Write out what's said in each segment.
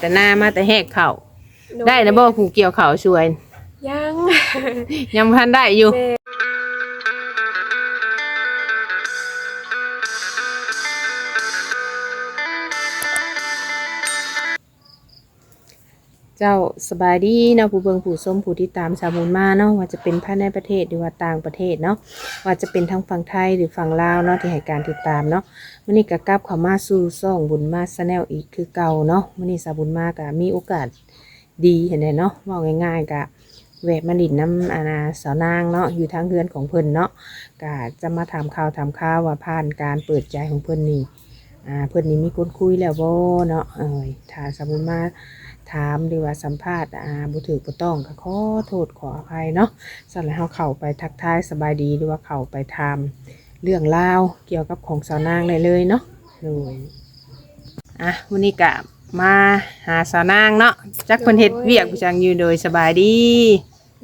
แต่หน้ามาแต่แหกเข่าโยได้นะบ่ผูเกี่ยวเข่าช่วย ยัง ยังพันได้อยู่ แม่ เจ้าสบายดีเนาะผู้เบิงผู้ส้มผู้ที่ตามชาวมูลมาเนาะว่าจะเป็นภายในประเทศหรือว่าต่างประเทศเนาะว่าจะเป็นทั้งฝั่งไทยหรือฝั่งลาวเนาะที่ให้การติดตามเนาะ มื้อนี้ก็กลับเข้ามาสู่ซ่องบุญมาแนลอีกคือเก่าเนาะมื้อนี้สาบุญมาก็มีโอกาสดีเห็นไหมเนาะว่าง่ายๆก็แวะมาดินน้ำอาณาสาวนางเนาะอยู่ทางเรือนของเพิ่นเนาะก็จะมาถามข่าวถามข่าวว่าผ่านการเปิดใจของเพิ่นนี่อ่าเพิ่นนี่มีคนคุยแล้วบ่เนาะเอ้ยถ้าสาบุญมาถามหรือว่าสัมภาษณ์อ่าบุถือบ่ต้องก็ขอโทษขออภัยเนาะสั่นแล้วเฮาเข้าไปทักทายสบายดีหรือว่าเข้าไปถา เรื่องราวเกี่ยวกับของสาวนางได้เลยเนาะเลยอะวันนี้ก็มาหาสาวนางเนาะจักเพิ่นเฮ็ดเวียกผู้จังอยู่โดยสบายดี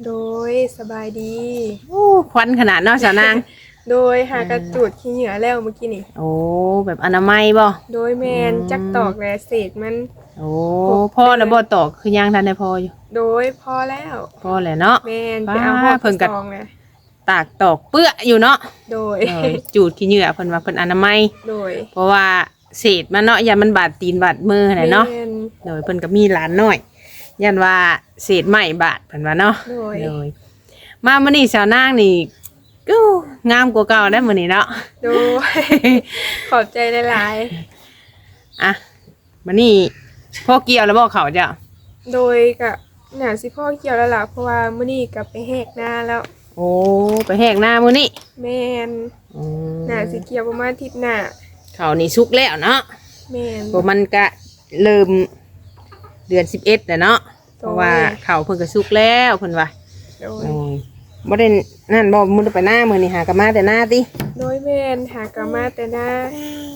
โดยสบายดี โอ้ควันขนาดเนาะสาวนาง โดยหากระตูดขี้เหงื่อแล้วเมื่อกี้นี่ โอ้แบบอนามัยบ่โดยแมนอืมจักตอกแลเศษมัน โอ้พ่อแล้วบ่ตอกคือยังทันได้พออยู่ โดยพอแล้ว พอแล้วเนาะแมนป้าไปเอาหอดเพิ่นกะซองเลย ตากตอกเปื้ออยู่เนาะโดย เออจูดขี้เหงื่อเพิ่นว่าเพิ่นอนามัย โดยเพราะว่าเศษมันเนาะยันมันบาดตีนบาดมือไหนเนาะแม่โดยเพิ่นก็มีหลานน้อยยันว่าเศษไม้บาดเพิ่นว่าเนาะโดย โดยมามื้อนี้สาวนางนี่กูงามกว่าเก่าได้อมื้อนี้เนาะ โดย ขอบใจหลายอะมื้อนี้พ่อเกี่ยวแล้วบ่เขาจ้ะๆโดยกับหนาสิพ่อเกี่ยวแล้วล่ะเพราะว่ามื้อนี้กลับไปแหกหน้าแล้วโอ้ไปแหกหน้ามื้อนี้แมนอืมหนาสิเกี่ยวประมาณอาทิศหน้าเขานี่สุกแล้วเนาะแมน เพราะมันก็เริ่มเดือน11แล้วเนาะเพราะว่าเขาเพิ่นก็สุกแล้วเพิ่นว่าโดยโอ้ยบ่ได้นั่นบ่มื้อไปหน้ามื้อนี่หากะมาแต่หน้าติโดยแมนหากะมาแต่หน้า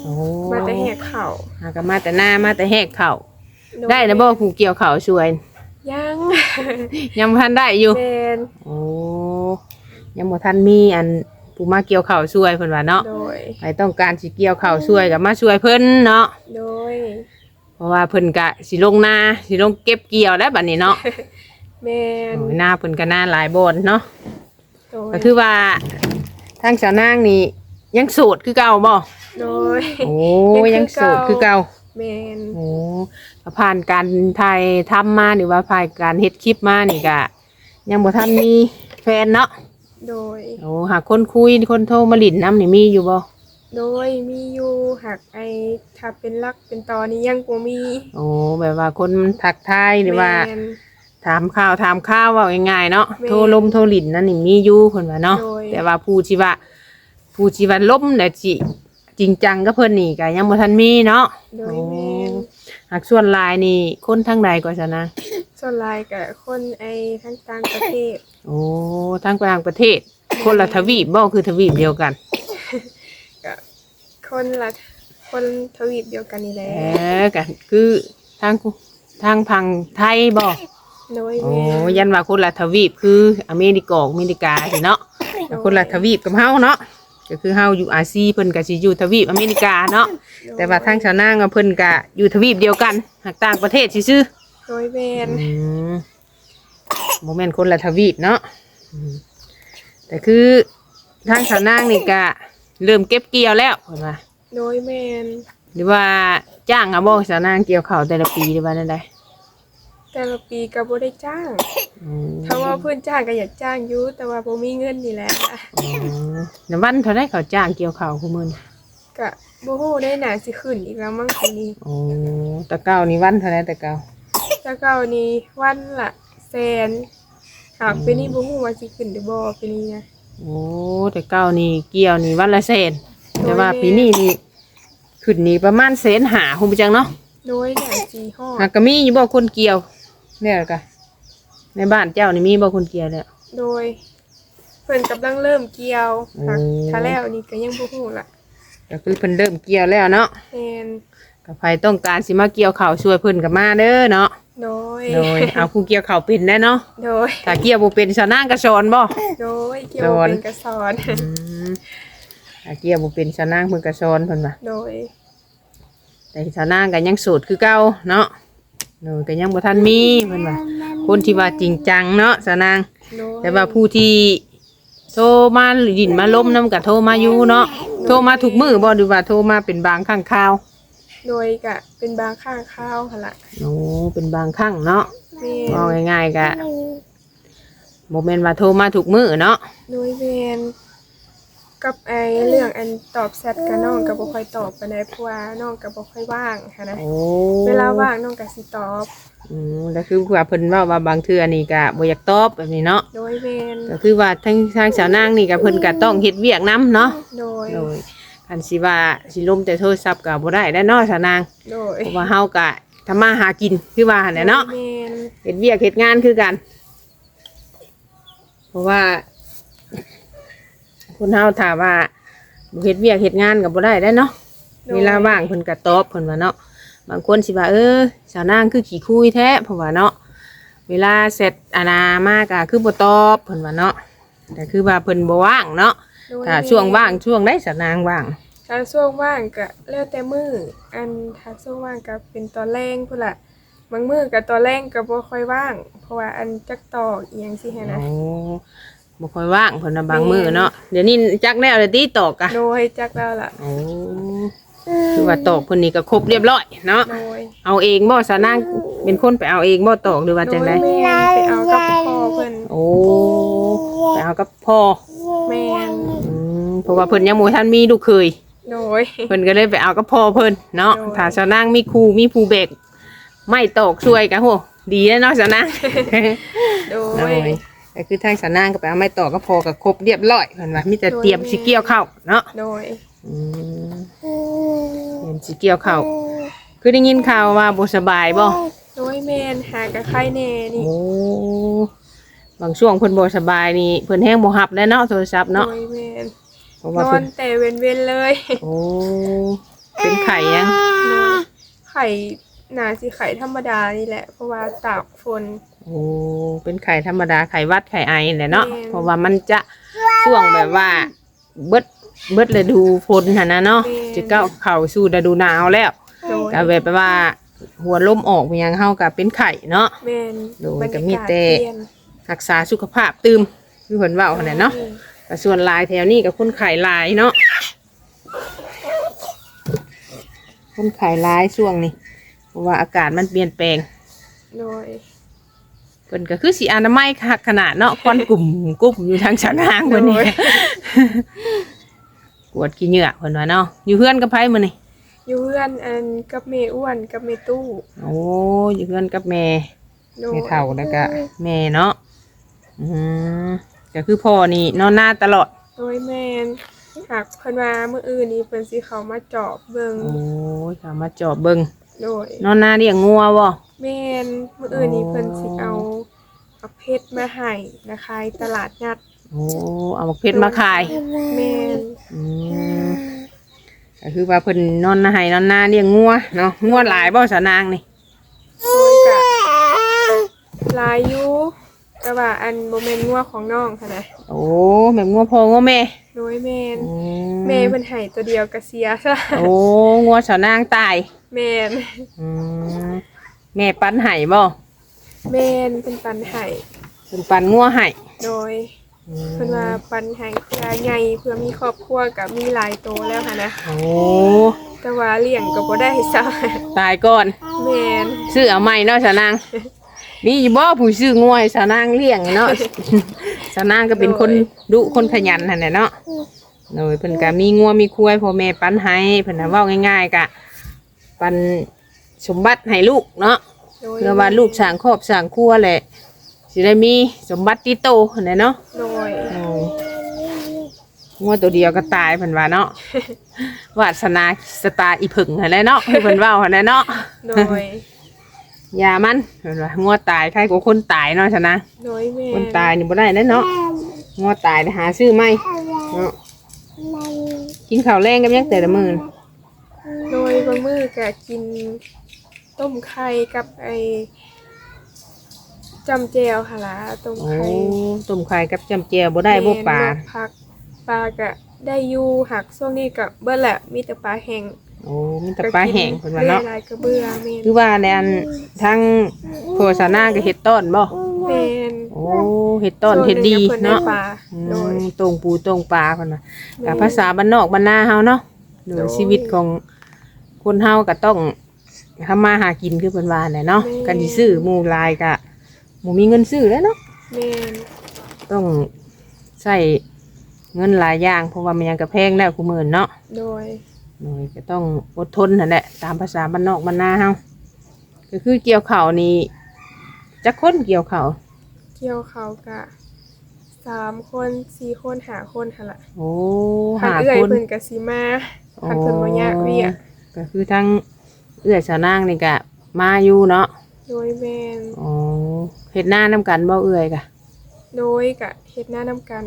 โอ้มาแต่แหกเข่าหากะมาแต่หน้ามาแต่แหกเข่าโยได้นะบ่ผูเกี่ยวเข่าช่วย ยัง ยังบ่ทันได้อยู่แมนโอ้ ยังบ่ทันมีอันผู้มาเกี่ยวเข่าช่วยเพิ่นว่าเนาะโดยใครต้องการสิเกี่ยวเข่าช่วยก็มาช่วยเพิ่นเนาะโดยเพราะว่าเพิ่นก็สิลงนาสิลงเก็บเกี่ยวแล้วบัดนี้เนาะแมนโอ้ยหน้าเพิ่นก็หน้าหลายบ่อนเนาะโดยก็คือว่าทางสาวนางนี่ยังโสดคือเก่าบ่โดย โอ้ยังโสดคือเก่า แมนโอ้ก็ผ่านการถ่ายทำมาหรือว่าผ่านการเฮ็ดคลิปมานี่ก็ยังบ่ทันมีแฟนเนาะ โดย โอ้หากคนคุยคนโทรมาหลินน้ำนี่มีอยู่บ่โดยมีอยู่หากไอถ้าเป็นรักเป็นตอนนี้ยังบ่มีโอ้แบบว่าคนทักทายหรือว่า แม่น ถามข่าวถามข้าวว่าง่ายๆเนาะแม่นโทรลมโทรหลินนั่นนี่มีอยู่เพิ่นว่าเนาะโดย แต่ว่าผู้ที่ว่าผู้ที่ว่าล้มแต่จิจริงจังก็เพิ่นนี่ก็ยังบ่ทันมีเนาะโดยแมนหากส่วนหลายนี่คนทางใดก็ซะนะ ส่วนหลายกับคนไอทั้งต่างประเทศโอ้ทางต่างประเทศ คนละทวีปบ่คือทวีปเดียวกันกับคนละคนทวีปเดียวกันนี่แหเอละอกันคือทางทางพังไทยบ่โดยโอ้แม่ยันว่าคนละทวีปคืออเมริกาอเมริกาสิเนาะแต่คนละทวีปกับเฮาเนาะก็คือเฮาอยู่อาซีเพิ่นก็สิอยู่ทวีปอเมริกาเนาะแต่ว่าทางชาวนางกับเพิ่นก็อยู่ทวีปเดียวกันหากต่างประเทศซื่อ โดยแมๆนอืมบ่แม่นคนละทวีปเนาะอืมแต่คือทางชาวนางนี่ก็เริ่มเก็บเกี่ยวแล้วเพิ่นว่าโดยแมนหรือว่าจ้างเอาบ่ชาวนางเกี่ยวข้าวแต่ละปีหรือว่านั่นใดแต่ละปีก็บ่ได้จ้างอืมถ้าว่าเพื่อนจ้างก็อยากจ้างอยู่แต่ว่าบ่มีเงินนี่แหละอ๋อแล้ววันเท่าไดเขาจ้างเกี่ยวข้าวคุมื้อนี้ก็บ่ฮู้ได้หนาสิขึ้นอีกแล้วมั้งปีนี้โอ้แตะเก้านี่วันเท่าไรแตะเก้า ถ้าเก่านี้วันละแสนหากปีนี้บ่ฮู้ว่าสิขึ้นหรือบ่ปีนี้นะ โอ้แต่เก้านี่เกี่ยวนี่วันละเศษแต่ว่าโอ้ยปีนี้นี่ขึ้นนี่ประมาณเศษหาคุณผู้จังเนาะโดยหนาสีฮอหากดก็มีอยู่บ่คนเกี่ยวเนี่ยกะในบ้านเจ้านี่มีบ่คนเกี่ยวเนี่ยโดย เพิ่นกำลังเริ่มเกี่ยวหากโอ้ถ้าแล้วนี่ก็ยังบ่ฮู้ล่ะก็คือเพิ่นเริ่มเกี่ยวแล้วเนาะแม่นก็ใครต้องการสิมาเกี่ยวข้าวช่วยเพิ่นก็มาเด้อเนาะ โดย โดยเอาผู้เกี่ยวข้าวเป็นได้เนาะโดย ถ้าเกี่ยวบ่เป็นชาวนางก็สอนบ่ โดยเกี่ยวสอนเป็นกระสอน อืมถ้าเกี่ยวบ่เป็นชาวนางเพิ่นก็สอนเพิ่นว่าโดย แต่ชาวนางก็ยังโสดคือเก่าเนาะโดยก็ยังบ่ทันมีเพิ่นว่าคนที่ว่าจริงจังเนาะสานาง โดยแต่ว่าผู้ที่โทรมาหรือดินมาล้มน้ำกับโทรมาอยู่เนาะโทรมาทุกมือบ่หรือว่าโทรมาเป็นบางครั้งคราว โดยกะเป็นบางข้างข้าวหั่นล่ะโอ้เป็นบางครั้งเนาะแม่นเอาง่ายๆก็บ่แม่นว่าโทรมาทุกมือเนาะโดยแม่นกับไอ้เรื่องอันตอบแชทกับน้องก็บ่ค่อยตอบปานใดเพราะว่าน้องก็บ่ค่อยว่างหันนะโอ้เวลาว่างน้องก็สิตอบ อืมแล้วคือว่าเพิ่นเว้าว่าบางเทื่อนี่ก็บ่อยากตอบแบบนี้เนาะโดยแม่นก็คือว่าทั้งทางสาวนางนี่ก็เพิ่นก็ต้องเฮ็ดเวียกนํเนาะโดย โดย คันสิว่าสิล้มแต่โทรศัพท์ก็บ่ได้ได้เนาะสาวนางโดยเพราะว่าเฮาก็ทำมาหากินคือว่าหั่นแหละเนาะ แม่นเฮ็ดเวียกเฮ็ดงานคือกัน เพราะว่าคนเฮาถามว่าบ่เฮ็ดเวียกเฮ็ดงานก็บ่ได้ได้เนาะโดยเวลาว่างเพิ่นก็ตอบเพิ่นว่าเนาะบางคนสิว่าเออสาวนางคือขี้คุยแท้เพราะว่าเนาะเวลาเสร็จอาณามากก็คือบ่ตอบเพิ่นว่าเนาะแต่คือว่าเพิ่นบ่ว่างเนาะ โดยถ้าช่วงว่างช่วงได้สาวนางว่าง ถ้าช่วงว่างก็แล้วแต่มื้ออันถ้าช่วงว่างก็เป็นตอนแรงพุ่นล่ะบางมื้อก็ตอนแรงก็บ่ค่อยว่าง เพราะว่าอันจักตอกอีหยังสิหันนะ โอ้บ่ค่อยว่างเพิ่นน่ะบางมื้อเนาะ เดี๋ยวนี้จักแล้วเลยติตอกกะโดยจักแล้วล่ะโอ้คือว่าตอกเพิ่นนี่ก็ครบเรียบร้อยเนาะ โดยเอาเองบ่สานางเป็นคนไปเอาเองบ่ตอกหรือว่าจังไดโดยแม่นไปเอากับพ่อเพิ่นโอ้ ไปเอากับพ่อแม่นอืม เพราะว่าเพิ่นยังบ่ทันมีลูกเคย โดย เพิ่นก็เลยไปเอากับพ่อเพิ่นเนาะโดยถ้าสานางมีครูมีผู้เบกไม่ตอกช่วยกันโหดีแล้วเนาะสานาง โดโอ้ย ยก็คือทางสานางก็ไปเอาไม้ตอกก็พอก็ครบเรียบร้อยเพิ่นว่ามีแต่โดย เตรียมสิเกี่ยวข้าวเนาะโดย อืมเตรียมสิเกี่ยวข้าวคือได้ยินข่าวว่าบ่สบายบ่โดยแม่นหากับไข้แน่นี่ โอ้บางช่วงเพิ่นบ่สบายนี่เพิ่นแห้งบ่รับแล้วเนาะโทรศัพท์เนาะ โดยแม่นเพ ราะนว่าอเพิ่นนแต่เว้นเว้นๆเลยโอ้เป็นไข้ยังโดยไข่หนาสิไข่ธรรมดานี่แหละ เพราะว่าตากฝน โอ้เป็นไข้ธรรมดาไข้หวัดไข้ไอแหละเนาะแม่น เพราะว่ามันจะช่วงแบบว่า เบิดเบิดฤดูฝนหั่นนะเนาะแม่นจะเข้าเข้าสู่ฤดูหนาวแล้วโดยก็แบบว่า หัวลมออกเป็นหยังเฮาก็เป็นไข้เนาะ แม่นโดยบรรก็ยามีกาศแต่เปลี่ยนรักษาสุขภาพตื่มคือเพิ่นเว้าหั่นแหละเนาะ แต่ส่วนหลายแถวนี้กับคนขายลายเนาะคนขายลายช่วงนี้เพราะว่าอากาศมันเปลี่ยนแปลงโดยเพิ่นก็คือสีอนามัยคักขนาดเนาะควันกลุ่มกลุ่มอยู่ทางชั้นห้างเพิ่นนี่โดยกวดขี้เหงื่อเพิ่นว่าเนาะอยู่เพื่อนกับไผมื้อนี่อยู่เพื่อนอันกับเมอ้วนกับเมตู้โอ้อยู่เพื่อนกับแม่โดยแม่เฒ่าแล้วก็แม่เนาะอืม ก็คือพ่อนี่นอนหน้าตลอดโดยแม่นหากเพิ่นว่ามื้ออื่นนี้เพิ่นสิเข้ามาเจอบเบิ่งโอ้ยเขามาจอบเบิ่งโดยนอนหน้าเลี้ยงงัวบ่แม่นมื้ออื่นนี้เพิ่นสิเอาผักเพชรมาให้นะขายตลาดนัดโอ้เอาหมกเพชรมาขายแม่นอืมก็คือว่าเพิ่นนอนให้นอนหน้าเลี้ยงงัวเนาะงัวหลายบ่สานางนี่โดยกะหลายอยู่ แต่ว่าอันบ่แม่นงัวของน้องค่ะนะโอ้แม่งัวพ่องัวแม่โดยแม่นอืแม่เพิ่นให้ตัวเดียวก็เสียซะโอ้งัวสานางตายแม่นอืมแม่ปันไห้บ่แม่นเป็นปันให้เพิ่นปันงัวให้โดยอืมเพิ่นว่าปันให้เพื่อใหญ่เพื่อมีครอบครัวกับมีหลายโตแล้วค่ะนะโอ้แต่ว่าเลี้ยงก็บ่ได้ซะตายก่อนแม่นซื้อเอาใหม่เนาะสานาง มีอยู่บ่ผู้ซื้องัวให้สานางเลี้ยงเนาะ สานางก็เป็นคนดุคนขยันนั่นแหละเนาะโดยเพิ่นก็มีงัวมีควายพ่อแม่ปันให้เพิ่นน่ะเว้าง่ายๆกะปันสมบัติให้ลูกเนาะโดยเพื่อว่าลูกสร้างครอบสร้างครัวแหละสิได้มีสมบัติติดโตนั่นแหละเนาะโดยโอ้ยงัวตัวเดียวก็ตายเพิ่นว่าเนาะ วาสนาสตาร์อีผึ่งนั่นแหละเนาะคือเพิ่นเว้าหั่นแหละเนาะ โดยอ ย่ามันเพิ่นว่างัวตายใครกว่าคนตายเนาะชนะ โดยแม่คนตายนี่บ่ได้แน่เนาะงัวตายเดี๋ยวหาซื้อใหม่เนาะกินข้าวแรงกันยังแต่ละมื้อโดยบางมื้อก็กินต้มไข่กับไอ้จำแจวค่ะล่ะต้มโอ้ไข่ต้มไข่กับจำเจียวบ่ได้บ่ปลาแม่นลวกผักปลาก็ได้อยู่หักช่วงนี้ก็เบิ่แหละมีแต่ปลาแห้ง โอ้มีแต่ปลาแห้งเพิ่นว่าเนาะ ลายกระเบื้อแม่นคือว่าในอันทั้งโพสานาก็เฮ็ดต้นบ่ แม่นโอ้เฮ็ดต้นเฮ็ดดีส่วนหงก็เนาะพิ่ได้ปลาอืโดย มตรงปูตรงปลาเพิ่นว่าแม่กับภาษาบ้านนอกบ้านนาเฮาเนาะโดยโดยชีวิตของคนเฮาก็ต้องทำมาหากินคือเพิ่นว่าแหละเนาะแม่กันสิซื้อหมู่หลายก็บ่มีเงินซื้อแล้วเนาะ แม่นต้องใช้เงินหลายอย่างเพราะว่ามันยังก็แพงแล้วคุมื้อเนาะโดย โดยก็ต้องอดทนนั่นแหละ ตามภาษาบ้านนอกบ้านนาเฮาก็คือเกี่ยวข้าวนี่จักคนเกี่ยวข้าวเกี่ยวเขากะสามคนสี่คนหาคนหั่นล่ะโอ้ทางหาเอื้อยคนเพิ่นก็สิมาทางเพิ่นบ่ยากเวียกก็คือทั้งเอื้อยสาวนางนี่ก็มาอยู่เนาะโดยแม่นอ๋อเฮ็ดหน้าน้ำกันบ่เอื้อยกะ โดยกะเฮ็ดหน้านํกัน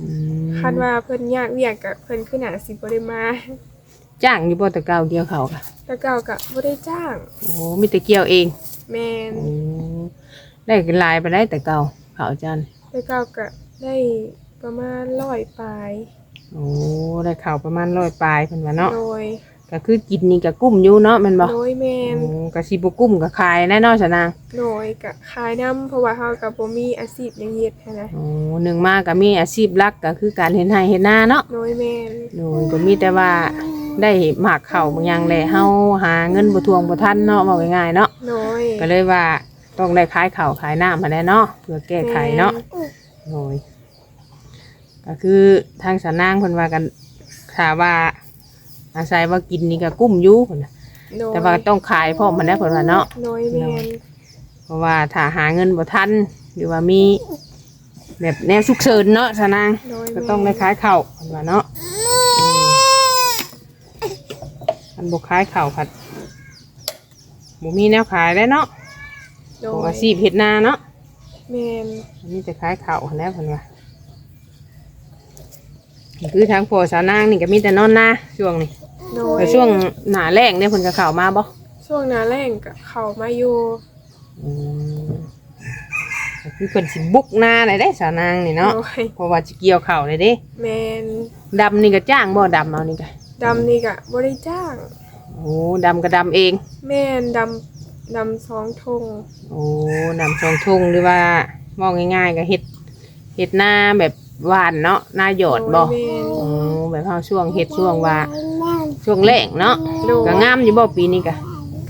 อืมคาดว่าเพิ่นยากเวียกกะเพิ่นคือหน้าสิบ่ได้มา จ้างอยู่บ่แตะเก่าเกี่ยวเขาวกะแต่เก่ากะบ่ได้จ้าง โอ้มีแต่เกี่ยวเองแม่นโอ้ได้กันหลายไปได้แต่เก่าเขาวจันแต่เก่ากะได้ประมาณ100ปลาย โอ้ได้ข่าวประมาณร้อยปลายเพิ่นว่าเนาะโดย ก็คือกินนี่ก็กุ้มอยู่เนาะแม่นบ่โดยแม่นโอ้ก็สิบ่กุ้มก็ขายแน่เนอนสนางโดยกะขายน้ำเพราะว่าเฮาก็บ่มีอาชีพหยังเฮ็ดหั้นนะโอ้หนึ่งมาก็มีอาชีพหลักก็คือการเฮ็ดไร่เฮ็ดนาเนาะโดยแม่นโดยก็มีแต่ว่าได้หมากเข่าวบางอย่างแหละเฮาหาเงินบ่ทวงบ่ทันเนาะว่าง่ายๆเนาะ โดยก็เลยว่าต้องได้ขายข้าวขายน้ำมาแน่เนาะเพื่อแก้ไขเนาะโดยก็คือทางสานางเพิ่นว่ากันถ้าว่า อาศัยว่ากินนี่ก็กุ้มอยู่พุ่นน่ะโดยแต่ว่าต้องขายพร้อมมันได้เพิ่นว่าเนาะ โดยแม่นเพราะว่าถ้าหาเงินบ่ทันหรือว่ามี แบบแนวฉุกเฉินเนาะสานางโดยก็ต้องได้ขายข้าวเพิ่นว่าเนาะอันบ่ขายข้าวผัดบ่มีแนวขายได้เนาะโดของยอาชีพเฮ็ดนาเนาะแม่นอันนี้จะขายข้าวหั้นแหล้วเพิ่นว่าคือทางพ่อสาวนางนี่ก็มีแต่นอนนาช่วงนี้ โดยแต่ช่วงหน้าแรงเนี่ยเพิ่นก็เข้ามาบ่ช่วงหน้าแล้งก็เข้ามาอยู่อืมก็คือเพิ่นสิบุกนาได้เด้สาวนางนี่เนาะโดยเพราะว่าสิเกี่ยวข้าวได้เด้แม่นดำนี่ก็จ้างบ่ดำเอานี่ก็ดำนี่ก็บ่ได้จ้าง โอ้ดำก็ดำเอง แม่นดำดำสองทงโอ้ดำสองทุ่งหรือว่าว่าง่ายๆก็เฮ็ดเฮ็ดนาแบบหวานเนาะนาหยอดบ่โแม่น โอ้แบบเฮาช่วงเฮ็ดช่วงว่า ช่วงแรงเนาะโดยก็งามอยู่บ่ปีนี้ก็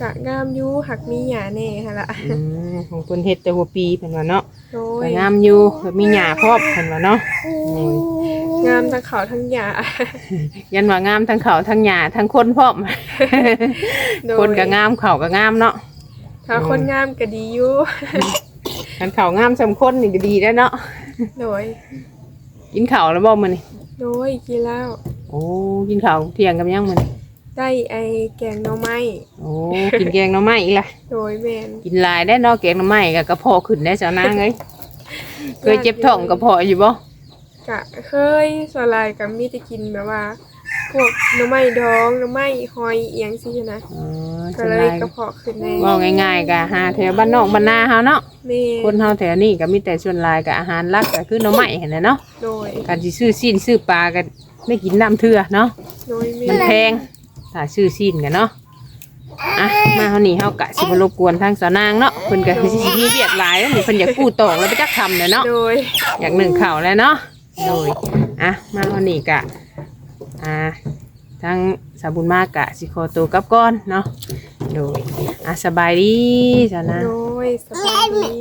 กะงามอยู่หักมีหญ้าแน่หั่นล่ะอืมของเพิ่นเฮ็ดแต่หัวปีเพิ่นว่าเนาะโดก็ยงามอยู่แบบมีหญ้าครอบเพิ่นว่าเนาะอืมงามทั้งเขาทั้งหญ้ายันว่างามทั้งเขาทั้งหญ้าทั้งคนพร้อมโดยคนก็งามเขาก็งามเนาะ ถ้าคนงามก็ดีอยู่คันเขางามสำคนนี่ก็ดีแล้วเนาะโดยกินข้าวแล้วบ่มื้อนี้โดยกินแล้ว โอ้กินข้าวเที่ยงกับยังมื้อนี้ได้ไอแกงหน่อไม้โอ้กินแกงหน่อไม้อีกละโดยแมนกินหลายได้เนาะแกงหน่อไม้ก็กระเพาะขึ้นได้เจ้านางเอ้ยเคยเจ็บท้องกระเพาะอยู่บ่กะเคยส่วนหลายกับมีแต่กินแบบว่า พวกหน่อไม้ดองหน่อไม้หอยเอียงสินะอ๋อก็สเลยบายกระเพาะขึ้นในว่าง่ายๆก็หาแถวบ้านนอกบ้านนาเฮาเนาะแม่คนเฮาแถวนี้ก็มีแต่ส่วนหลายก็อาหารหลักก็คือหน่อไม้เห็นแหละเนาะ โดย การสิซื้อซีนซื้อปลาก็ ไม่กินน้ำเทื่อเนาะโดยแม่มันแพงถ้าซื้อซีนกันเนาะอะมาเฮานี่เฮากะสิบ่รบกวนทางสาวนางเนาะเพิ่นก็สิมีเวียกหลายแล้วนี่เพิ่นอยากกู้ตอกแล้วไปจักคำเลยเนาะ โดยอยากหนึ่งข่าวแล้วเนาะโดยอะ มาวันนี้กะ อ่า ทั้งสาบุญมากกะ สิโคตัวกลับก้อนเนาะ โดย อะ สบายดีจ้ะนะ โดยสบายดี